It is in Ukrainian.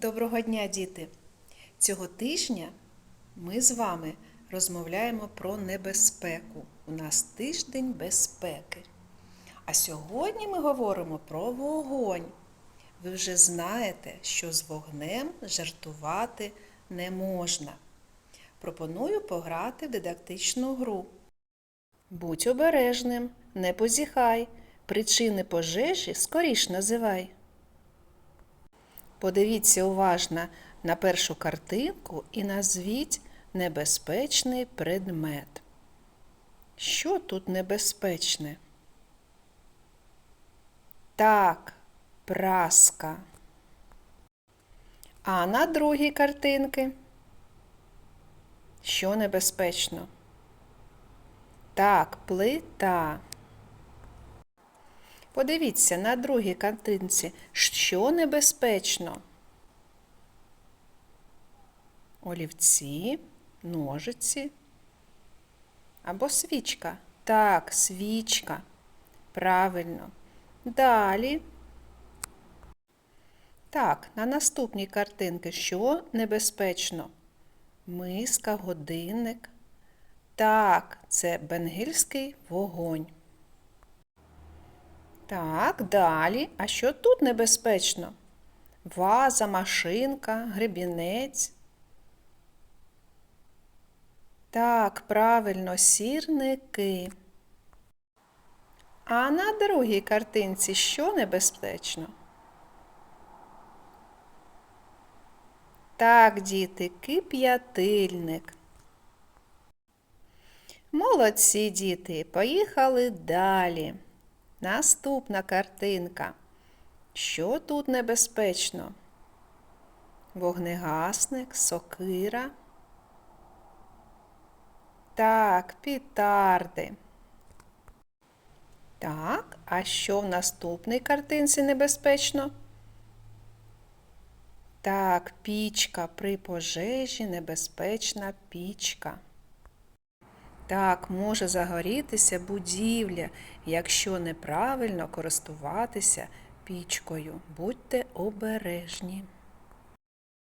Доброго дня, діти! Цього тижня ми з вами розмовляємо про небезпеку. У нас тиждень безпеки. А сьогодні ми говоримо про вогонь. Ви вже знаєте, що з вогнем жартувати не можна. Пропоную пограти в дидактичну гру. Будь обережним, не позіхай, причини пожежі скоріш називай. Подивіться уважно на першу картинку і назвіть небезпечний предмет. Що тут небезпечне? Так, праска. А на другій картинки? Що небезпечно? Так, плита. Подивіться на другій картинці, що небезпечно. Олівці, ножиці або свічка. Так, свічка. Правильно. Далі. Так, на наступній картинці що небезпечно? Миска, годинник. Так, це бенгільський вогонь. Так, далі. А що тут небезпечно? Ваза, машинка, гребінець. Так, правильно, сірники. А на другій картинці що небезпечно? Так, діти, кип'ятильник. Молодці діти, поїхали далі. Наступна картинка. Що тут небезпечно? Вогнегасник, сокира. Так, пітарди. Так, а що в наступній картинці небезпечно? Так, пічка при пожежі, небезпечна пічка. Так, може загорітися будівля, якщо неправильно користуватися пічкою. Будьте обережні.